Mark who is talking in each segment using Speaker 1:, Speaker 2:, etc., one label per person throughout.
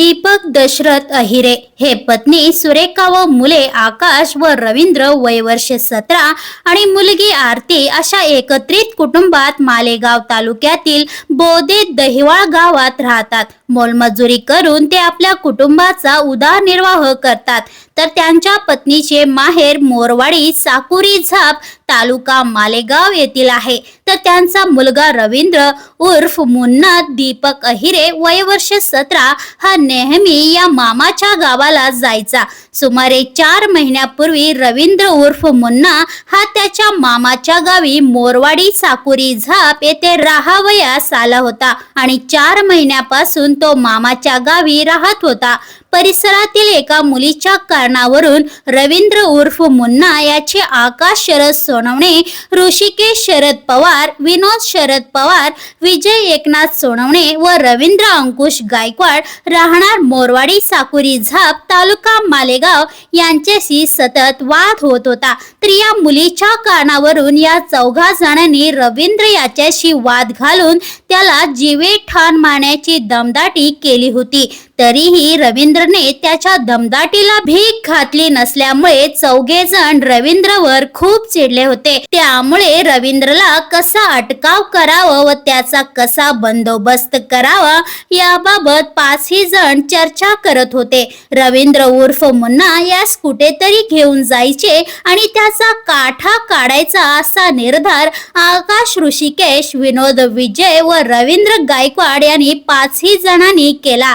Speaker 1: दीपक दशरथ अहिरे हे पत्नी सुरेखा व मुले आकाश व रवींद्र वयवर्ष सतरा आणि मुलगी आरती अशा एकत्रित कुटुंबात मालेगाव तालुक्यातील बोदे दहिवाळ गावात राहतात. मोलमजुरी करून ते आपल्या कुटुंबाचा उदरनिर्वाह करतात. तर त्यांच्या पत्नीचे माहेर मोरवाडी साकुरी झाप तालुका मालेगाव येथील आहे. तर त्यांचा मुलगा रवींद्र उर्फ मुन्ना दीपक अहिरे वय वर्ष सतरा हा नेहमी या मामाच्या गावाला जायचा. सुमारे चार महिन्यापूर्वी रवींद्र उर्फ मुन्ना हा त्याच्या मामाच्या गावी मोरवाडी साकुरी झाप येथे राहावयास आला होता आणि चार महिन्यापासून तो मामाच्या गावी राहत होता. परिसरातील एका मुलीच्या कारणावरून रवींद्र उर्फ मुन्ना याचे आकाश शरद सोनवणे ऋषिकेश शरद पवार विनोद शरद पवार विजय एकनाथ सोनवणे व रवींद्र अंकुश गायकवाड राहणार मोरवाडी साकुरी झाप तालुका मालेगाव यांच्याशी सतत वाद होत होता. तर या मुलीच्या कारणावरून या चौघा जणांनी रवींद्र याच्याशी वाद घालून त्याला जीवे ठाण मारण्याची दमदाटी केली होती. तरीही रवींद्रने त्याच्या दमदाटीला भीक घातली नसल्यामुळे चौघे जण रवींद्रवर खूप चिडले होते. त्यामुळे रवींद्रला कसा अटकाव करावा व त्याचा कसा बंदोबस्त करावा याबाबत पाचही जण चर्चा करत होते. रवींद्र उर्फ मुन्ना यास कुठेतरी घेऊन जायचे आणि त्याचा काठा काढायचा असा निर्धार आकाश ऋषिकेश विनोद विजय व रवींद्र गायकवाड यांनी पाचही जणांनी केला.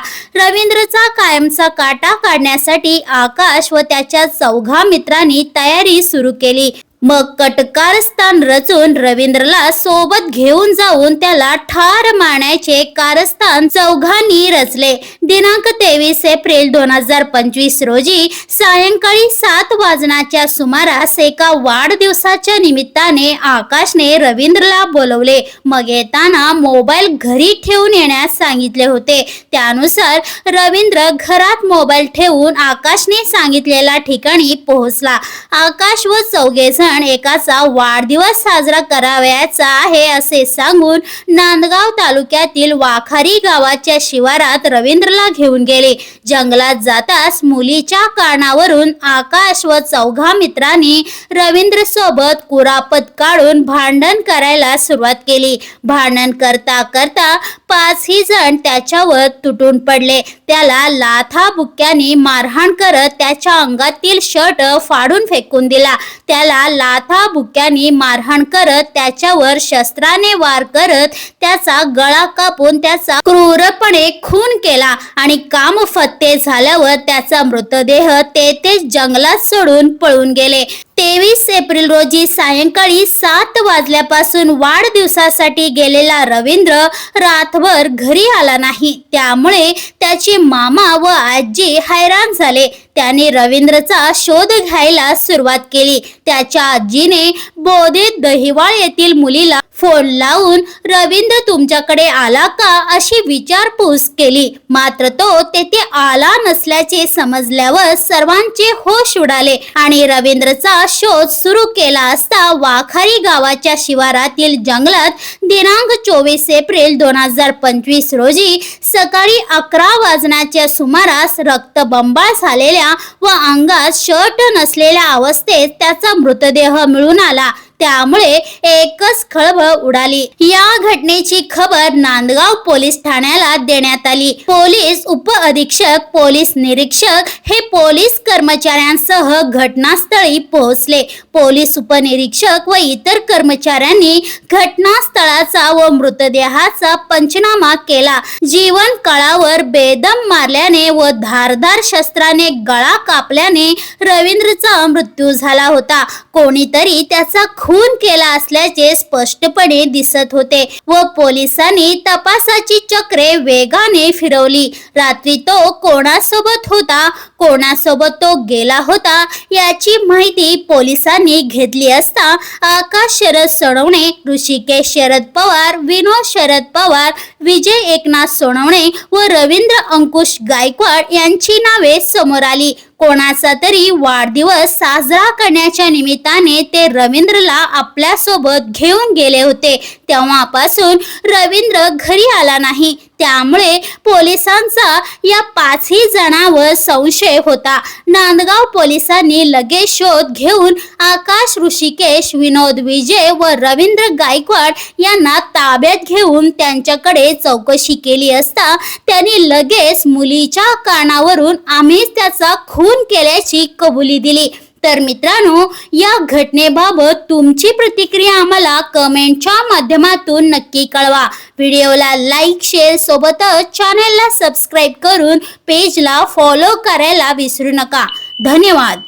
Speaker 1: रवींद्रचा कायमचा काटा काढण्यासाठी आकाश व त्याच्या चौघा मित्रांनी तयारी सुरू केली. मग कटकारस्थान रचून रवींद्रला सोबत घेऊन जाऊन त्याला ठार मारण्याचे कारस्थान चौघांनी रचले. दिनांक तेवीस एप्रिल दोन हजार पंचवीस रोजी सायंकाळी सात वाजण्याच्या सुमारास एका वाढदिवसाच्या निमित्ताने आकाशने रवींद्रला बोलवले. मग येताना मोबाईल घरी ठेवून येण्यास सांगितले होते. त्यानुसार रवींद्र घरात मोबाईल ठेवून आकाशने सांगितलेल्या ठिकाणी पोहोचला. आकाश व चौघे जण एकाचा वाढदिवस साजरा करावयाचा आहे असे सांगून नांदगाव तालुक्यातील वाखारी गावाच्या शिवारात रवींद्रला घेऊन गेले. जंगलात जाताच मुलीच्या कानावरून आकाश व चौघा मित्रांनी रवींद्र सोबत कुरापत काढून भांडण करायला सुरुवात केली. भांडण करता करता पाचही जण त्याच्यावर तुटून पडले. त्याला लाथा बुक्क्याने मारहाण करत त्याच्या अंगातील शर्ट फाडून फेकून दिला. त्याला लाथा बुक्क्यांनी मारहाण करत त्याच्यावर शस्त्राने वार करत त्याचा गळा कापून त्याचा क्रूरपणे खून केला आणि काम फत्ते झाल्यावर त्याचा मृतदेह तेथेच जंगलात सोडून पळून गेले. तेवीस एप्रिल रोजी सायंकाळी सात वाजल्यापासून वाढदिवसासाठी गेलेला रवींद्र रातभर घरी आला नाही. त्यामुळे त्याचे मामा व आजी हैराण झाले. त्याने रवींद्रचा शोध घ्यायला सुरुवात केली. त्याच्या आजीने बोधे दहिवाळ येथील मुलीला फोन लावून रवींद्र तुमच्याकडे आला का? अशी विचारपूस केली. मात्र तो तेथे आला नसल्याचे समजल्यावर सर्वांचे होश उडाले आणि रवींद्रचा शोध सुरू केला असता वाखारी गावाच्या शिवारातील जंगलात दिनांक चोवीस एप्रिल दोन हजार पंचवीस रोजी सकाळी अकरा वाजण्याच्या सुमारास रक्तबंबाळ झालेल्या व अंगात शर्ट नसलेल्या अवस्थेत त्याचा मृतदेह मिळून आला. त्यामुळे एकच खळबळ उडाली. या घटनेची खबर नांदगाव पोलीस ठाण्याला देण्यात आली. पोलीस उप अधीक्षक पोलीस निरीक्षक हे पोलीस कर्मचाऱ्यांसह घटनास्थळी पोहोचले. पोलीस उपनिरीक्षक व इतर कर्मचाऱ्यांनी घटनास्थळाचा व मृतदेहाचा पंचनामा केला. जीवन काळावर बेदम मारल्याने व धारधार शस्त्राने गळा कापल्याने रवींद्रचा मृत्यू झाला होता. कोणीतरी त्याचा खून केला असल्याचे स्पष्टपणे दिसत होते व पोलिसांनी तपासाची चक्रे वेगाने फिरवली. रात्री तो कोणासोबत होता कोणासोबत तो गेला होता याची माहिती पोलिसांनी घेतली असता आकाश शरद सोनवणे ऋषिकेश शरद पवार विनोद शरद पवार विजय एकनाथ सोनवणे व रवींद्र अंकुश गायकवाड यांची नावे समोर आली. कोणाचा तरी वाढदिवस साजरा करण्याच्या निमित्ताने ते रवींद्रला आपल्यासोबत घेऊन गेले होते. तेव्हापासून रवींद्र घरी आला नाही. त्यामुळे पोलिसांचा या पाचही जणांवर संशय होता. नांदगाव पोलिसांनी लगेच शोध घेऊन आकाश ऋषिकेश विनोद विजय व रवींद्र गायकवाड यांना ताब्यात घेऊन त्यांच्याकडे चौकशी केली असता त्यांनी लगेच मुलीच्या कानावरून आम्हीच त्याचा खून केल्याची कबुली दिली. तर मित्रांनो या घटनेबाबत तुमची प्रतिक्रिया आम्हाला कमेंटच्या माध्यमातून नक्की कळवा. व्हिडिओला लाईक शेअर सोबतच चॅनलला सबस्क्राईब करून पेजला फॉलो करायला विसरू नका. धन्यवाद.